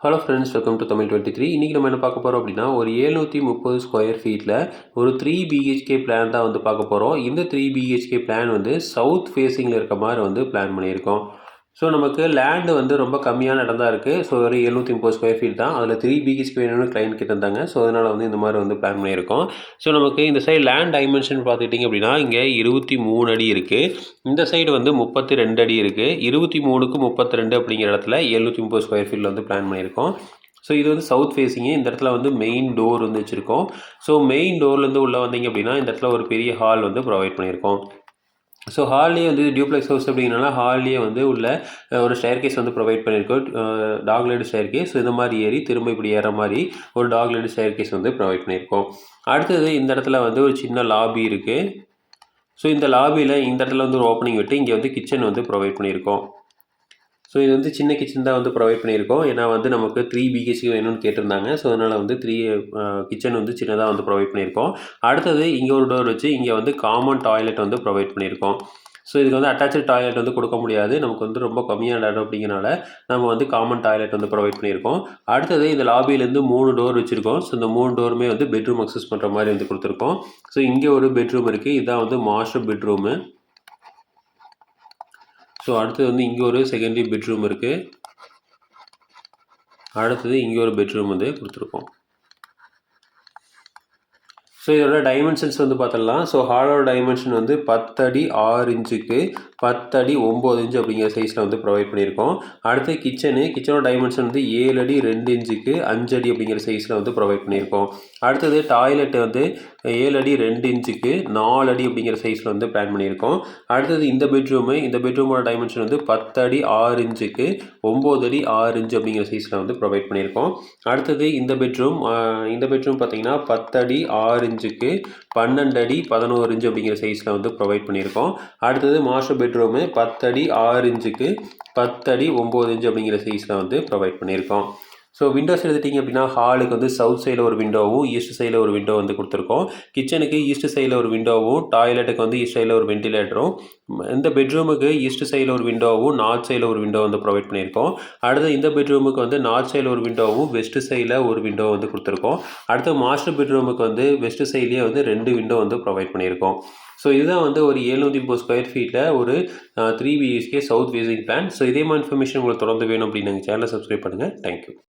Hello friends welcome to Tamil twenty three இன்றைக்கி நம்ம என்ன பார்க்க போகிறோம் அப்படின்னா ஒரு ஏழ்நூற்றி முப்பது ஸ்கொயர் ஃபீட்டில் ஒரு த்ரீ பிஹெச்கே பிளான் தான் வந்து பார்க்க போகிறோம் இந்த த்ரீ பிஹெச்கே பிளான் வந்து சவுத் ஃபேஸிங்கில் இருக்க மாதிரி வந்து பிளான் பண்ணியிருக்கோம். ஸோ நமக்கு லேண்டு வந்து ரொம்ப கம்மியான இடம் தான் இருக்குது ஸோ ஒரு எழுநூற்றி முப்பது ஸ்கொயர் ஃபீட் தான். அதில் த்ரீ பிஹெச்கே வேணும்னு கிளைண்ட் கிட்ட இருந்தாங்க ஸோ அதனால் வந்து இந்த மாதிரி வந்து பிளான் பண்ணியிருக்கோம். ஸோ நமக்கு இந்த சைடு லேண்ட் டைமென்ஷன் பார்த்துக்கிட்டிங்க அப்படின்னா இங்கே இருபத்தி மூணு அடி இருக்குது இந்த சைடு வந்து முப்பத்தி ரெண்டு அடி இருக்குது இருபத்தி மூணுக்கு முப்பத்தி ரெண்டு அப்படிங்கிற இடத்துல எழுநூற்றி முப்பது ஸ்கொயர் ஃபீட்டில் வந்து பிளான் பண்ணியிருக்கோம். ஸோ இது வந்து சவுத் ஃபேஸிங்கு இந்த இடத்துல வந்து மெயின் டோர் வந்து வச்சுருக்கோம். ஸோ மெயின் டோர்லேருந்து உள்ளே வந்தீங்க அப்படின்னா இந்த இடத்துல ஒரு பெரிய ஹால் வந்து ப்ரொவைட் பண்ணியிருக்கோம். ஸோ ஹால்லேயே வந்து டியூப்ளெக்ஸ் ஹவுஸ் அப்படிங்கிறனால ஹால்லேயே வந்து உள்ள ஒரு ஸ்டேர் கேஸ் வந்து ப்ரொவைட் பண்ணியிருக்கோம் டாக் லைடு ஸ்டேர் கேஸ் இந்த மாதிரி ஏறி திரும்ப இப்படி ஏற மாதிரி ஒரு டாக் லைடு ஸ்டேர் கேஸ் வந்து ப்ரொவைட் பண்ணியிருக்கோம். அடுத்தது இந்த இடத்துல வந்து ஒரு சின்ன லாபி இருக்குது ஸோ இந்த லாபியில் இந்த இடத்துல வந்து ஒரு ஓப்பனிங் விட்டு இங்கே வந்து கிச்சன் வந்து ப்ரொவைட் பண்ணியிருக்கோம். ஸோ இது வந்து சின்ன கிச்சன் தான் வந்து ப்ரொவைட் பண்ணியிருக்கோம். ஏன்னா வந்து நமக்கு த்ரீ பிஹெச்சி வேணும்னு கேட்டிருந்தாங்க. ஸோ அதனால் வந்து த்ரீ கிச்சன் வந்து சின்னதாக வந்து ப்ரொவைட் பண்ணியிருக்கோம். அடுத்தது இங்கே ஒரு டோர் வச்சு இங்கே வந்து காமன் டாய்லெட் வந்து ப்ரொவைட் பண்ணியிருக்கோம். ஸோ இதுக்கு வந்து அட்டாச்சு டாய்லெட் வந்து கொடுக்க முடியாது. நமக்கு வந்து ரொம்ப கம்மியான இடம் அப்படிங்கிறனால நம்ம வந்து காமன் டாய்லெட் வந்து ப்ரொவைட் பண்ணியிருக்கோம். அடுத்தது இந்த லாபியிலேருந்து மூணு டோர் வச்சுருக்கோம். ஸோ இந்த மூணு டோருமே வந்து பெட்ரூம் அக்சஸ் பண்ணுற மாதிரி வந்து கொடுத்துருக்கோம். ஸோ இங்கே ஒரு பெட்ரூம் இருக்குது இதுதான் வந்து மாஸ்டர் பெட்ரூமு ஸோ அடுத்தது வந்து இங்கே ஒரு செகண்டரி பெட்ரூம் இருக்குது அடுத்தது இங்கே ஒரு பெட்ரூம் வந்து கொடுத்துருக்கோம். ஸோ இதோட டைமென்ஷன்ஸ் வந்து பார்த்துடலாம். ஸோ ஹாலோட டைமென்ஷன் வந்து பத்தடி ஆறு இன்ச்சுக்கு பத்தடி ஒம்பது இன்ச்சு அப்படிங்கிற சைஸில் வந்து ப்ரொவைட் பண்ணியிருக்கோம். அடுத்து கிச்சனு கிச்சனோட டைமென்ஷன் வந்து ஏழு அடி ரெண்டு இன்ச்சுக்கு அஞ்சு அடி அப்படிங்கிற சைஸில் வந்து ப்ரொவைட் பண்ணியிருக்கோம். அடுத்தது டாய்லெட் வந்து ஏழு அடி ரெண்டு இன்ச்சுக்கு நாலு அடி அப்படிங்கிற சைஸில் வந்து பிளான் பண்ணியிருக்கோம். அடுத்தது இந்த பெட்ரூமு இந்த பெட்ரூமோட டைமென்ஷன் வந்து பத்தடி ஆறு இன்ச்சுக்கு ஒம்பது அடி ஆறு இன்ச்சு அப்படிங்கிற சைஸில் வந்து ப்ரொவைட் பண்ணியிருக்கோம். அடுத்தது இந்த பெட்ரூம் இந்த பெட்ரூம் பார்த்தீங்கன்னா பத்தடி ஆறு இன்ச்சுக்கு பன்னெண்டு அடி பதினோரு இன்ச்சு அப்படிங்கிற சைஸில் வந்து ப்ரொவைட் பண்ணியிருக்கோம். அடுத்தது மாஸ்டர் பெட்ரூமு பத்தடி ஆறு இன்ச்சுக்கு பத்தடி ஒம்பது இன்ச்சு அப்படிங்கிற சைஸில் வந்து ப்ரொவைட் பண்ணியிருக்கோம். ஸோ விண்டோஸ் எடுத்துட்டிங்க அப்படின்னா ஹாலுக்கு வந்து சவுத் சைடில் ஒரு விண்டோவும் ஈஸ்ட் சைடில் ஒரு விண்டோ வந்து கொடுத்துருக்கோம். கிச்சனுக்கு ஈஸ்ட் சைடில் ஒரு விண்டோவும் டாய்லெட்டுக்கு வந்து ஈஸ்ட் சைடில் ஒரு வென்டிலேட்டரும் இந்த பெட்ரூமுக்கு ஈஸ்ட் சைடில் ஒரு விண்டோவும் நார்த் சைடில் ஒரு விண்டோ வந்து ப்ரொவைட் பண்ணியிருக்கோம். அடுத்து இந்த பெட்ரூமுக்கு வந்து நார்த் சைடில் ஒரு விண்டோவும் வெஸ்ட் சைடில் ஒரு விண்டோ வந்து கொடுத்துருக்கோம். அடுத்து மாஸ்டர் பெட்ரூமுக்கு வந்து வெஸ்ட் சைட்லேயே வந்து ரெண்டு விண்டோ வந்து ப்ரொவைட் பண்ணியிருக்கோம். ஸோ இதுதான் வந்து ஒரு ஏழ்நூற்றி முப்பது ஸ்கொயர் ஃபீட்டில் ஒரு three BHK south facing plan so இதே மாதிரி இன்ஃபர்மேஷன் உங்களுக்கு தொடர்ந்து வேணும் அப்படின்னு எங்கள் சேனலை சப்ஸ்கிரைப் பண்ணுங்கள் தேங்க்யூ